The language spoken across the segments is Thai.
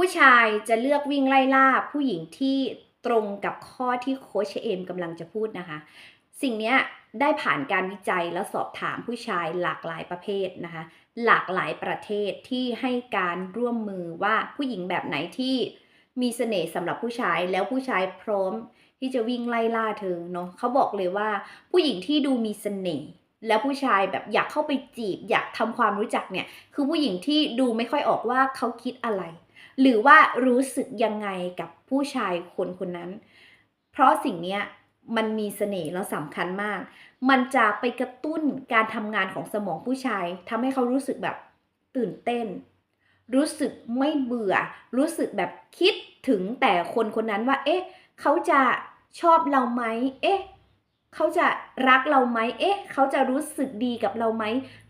ผู้ชายจะเลือกวิ่งไล่ล่าผู้หญิงที่ตรงกับข้อที่โค้ชเอมกำลังจะพูดนะคะ สิ่งนี้ได้ผ่านการวิจัยและสอบถามผู้ชายหลากหลายประเภทนะคะ หลากหลายประเทศที่ให้การร่วมมือว่าผู้หญิงแบบไหนที่มีเสน่ห์สำหรับผู้ชายแล้วผู้ชายพร้อมที่จะวิ่งไล่ล่าเธอเนาะเขาบอกเลยว่าผู้หญิงที่ดูมีเสน่ห์แล้วผู้ชายแบบอยากเข้าไปจีบ อยากทำความรู้จักเนี่ย คือผู้หญิงที่ดูไม่ค่อยออกว่าเขาคิดอะไร หรือว่ารู้สึกยังไงกับผู้ชายคนคนนั้น เพราะสิ่งนี้มันมีเสน่ห์แล้วสำคัญมาก มันจะไปกระตุ้นการทำงานของสมองผู้ชายทำให้เขารู้สึกแบบตื่นเต้น รู้สึกไม่เบื่อ รู้สึกแบบคิดถึงแต่คนคนนั้นว่า เอ๊ะ เขาจะชอบเราไหม เอ๊ะ เขาจะรักเราไหมเอ๊ะ เขาจะรู้สึกดีกับเราไหม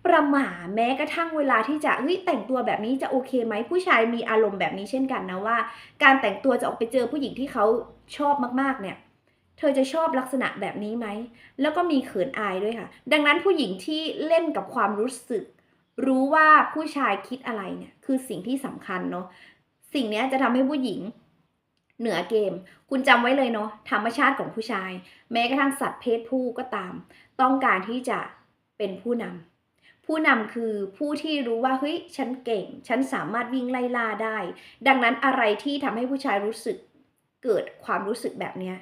ประหม่าแม้กระทั่งเวลาที่จะเฮ้ยแต่งตัวแบบนี้จะโอเคไหม ผู้ชายมีอารมณ์แบบนี้เช่นกันนะว่า การแต่งตัวจะออกไปเจอผู้หญิงที่เขาชอบมากๆเนี่ย เธอจะชอบลักษณะแบบนี้ไหม แล้วก็มีเขินอายด้วยค่ะ ดังนั้นผู้หญิงที่เล่นกับความรู้สึก รู้ว่าผู้ชายคิดอะไรเนี่ย คือสิ่งที่สำคัญเนาะ สิ่งนี้จะทำให้ผู้หญิง เหนือเกม คุณจำไว้เลยเนาะธรรมชาติของผู้ชาย แม้กระทั่งสัตว์เพศผู้ก็ตาม ต้องการที่จะเป็นผู้นำผู้นำคือผู้ที่รู้ว่าเฮ้ยฉันเก่ง ฉันสามารถวิ่งไล่ล่าได้ ดังนั้นอะไรที่ทำให้ผู้ชายรู้สึกเกิดความรู้สึกแบบเนี้ย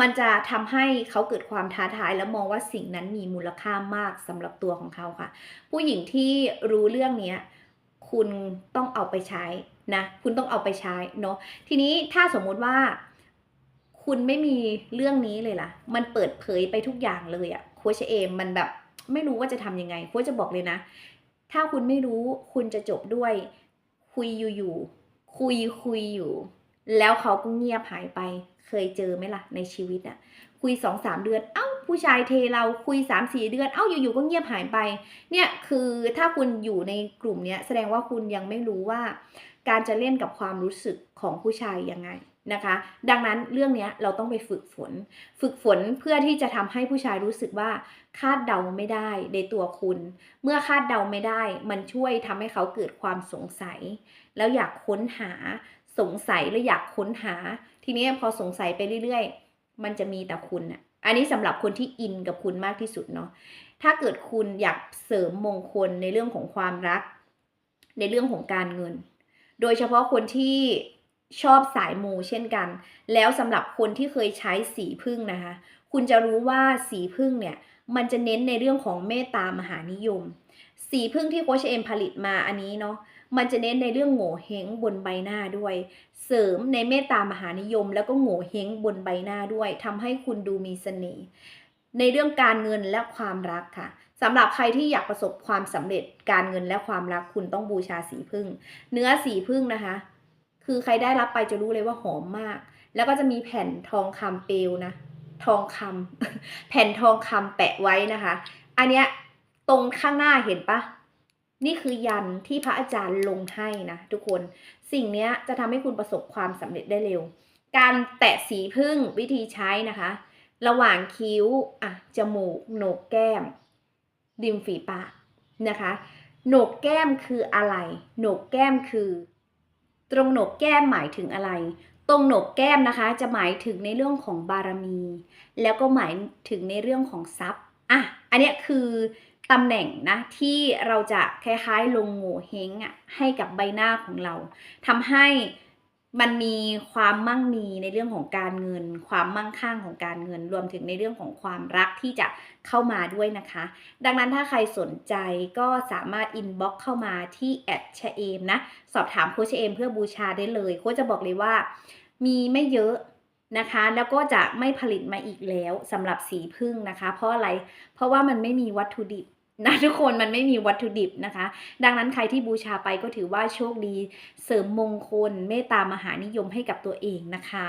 มันจะทำให้เขาเกิดความท้าทายและมองว่าสิ่งนั้นมีมูลค่ามากสำหรับตัวของเขาค่ะ ผู้หญิงที่รู้เรื่องเนี้ยคุณต้องเอาไปใช้ นะคุณต้องเอาไปใช้เนาะทีนี้ถ้าสมมุติว่า คุณไม่มีเรื่องนี้เลยล่ะ มันเปิดเผยไปทุกอย่างเลยอะโคชเอมมันแบบไม่รู้ว่าจะทำยังไงโคชจะบอกเลยนะ ถ้าคุณไม่รู้คุณจะจบด้วย คุยอยู่ๆคุยคุยอยู่ แล้วเขาก็เงียบหายไป เคยเจอไหมล่ะในชีวิตอะคุยสองสามเดือนเอ้าผู้ชายเทเราคุยสามสี่เดือน เอ้าอยู่ๆก็เงียบหายไป เนี่ยคือถ้าคุณอยู่ในกลุ่มเนี้ยแสดงว่าคุณยังไม่รู้ว่า การจะเล่นกับความรู้สึกของผู้ชายยังไงนะคะ ดังนั้นเรื่องนี้เราต้องไปฝึกฝน ฝึกฝนเพื่อที่จะทำให้ผู้ชายรู้สึกว่าคาดเดาไม่ได้ในตัวคุณ เมื่อคาดเดาไม่ได้ มันช่วยทำให้เขาเกิดความสงสัย แล้วอยากค้นหาสงสัยและอยากค้นหา ทีนี้พอสงสัยไปเรื่อยๆ มันจะมีแต่คุณอะอันนี้สำหรับคนที่อินกับคุณมากที่สุดเนาะถ้าเกิดคุณอยากเสริมมงคลในเรื่องของความรัก ในเรื่องของการเงิน โดยเฉพาะคนที่ชอบสายมูเช่นกัน แล้วสำหรับคนที่เคยใช้สีพึ่งนะคะ คุณจะรู้ว่าสีพึ่งเนี่ยมันจะเน้นในเรื่องของเมตตามหานิยม สีพึ่งที่โคชเอ็มผลิตมาอันนี้เนาะมันจะเน้นในเรื่องโง่เฮงบนใบหน้าด้วย เสริมในเมตตามหานิยม แล้วก็โง่เฮงบนใบหน้าด้วยทำให้คุณดูมีเสน่ห์ ในเรื่องการเงินและความรักค่ะสำหรับใครที่อยากประสบความสำเร็จการเงินและความรักคุณต้องบูชาสีพึ่ง เนื้อสีพึ่งนะคะ คือใครได้รับไปจะรู้เลยว่าหอมมาก แล้วก็จะมีแผ่นทองคำเปลวนะ ทองคำแผ่นทองคำแปะไว้นะคะ อันเนี้ยตรงข้างหน้าเห็นปะนี่คือยันที่พระอาจารย์ลงให้นะทุกคน สิ่งเนี้ยจะทำให้คุณประสบความสำเร็จได้เร็ว การแตะสีพึ่งวิธีใช้นะคะ ระหว่างคิ้วอะจมูกโหนกแก้ม ริมฝีปากนะคะโหนกแก้มคืออะไร โหนกแก้มคือ ตรงโหนกแก้มหมายถึงอะไร ตรงโหนกแก้มนะคะ จะหมายถึงในเรื่องของบารมี แล้วก็หมายถึงในเรื่องของทรัพย์อะอันนี้คือตำแหน่งนะที่เราจะคล้ายๆลงโง่เฮงอะให้กับใบหน้าของเราทำให้ มันมีความมั่งมีในเรื่องของการเงิน ความมั่งคั่งของการเงิน รวมถึงในเรื่องของความรักที่จะเข้ามาด้วยนะคะ ดังนั้นถ้าใครสนใจก็สามารถอินบ็อกเข้ามาที่แอดชเอมนะ สอบถามโคชเอมเพื่อบูชาได้เลยโคจะบอกเลยว่า มีไม่เยอะนะคะ แล้วก็จะไม่ผลิตมาอีกแล้วสำหรับสีพึ่งนะคะ เพราะอะไร เพราะว่ามันไม่มีวัตถุดิบ นะทุกคนมันไม่มีวัตถุดิบนะคะ ดังนั้นใครที่บูชาไปก็ถือว่าโชคดี เสริมมงคลเมตตามหานิยมให้กับตัวเองนะคะ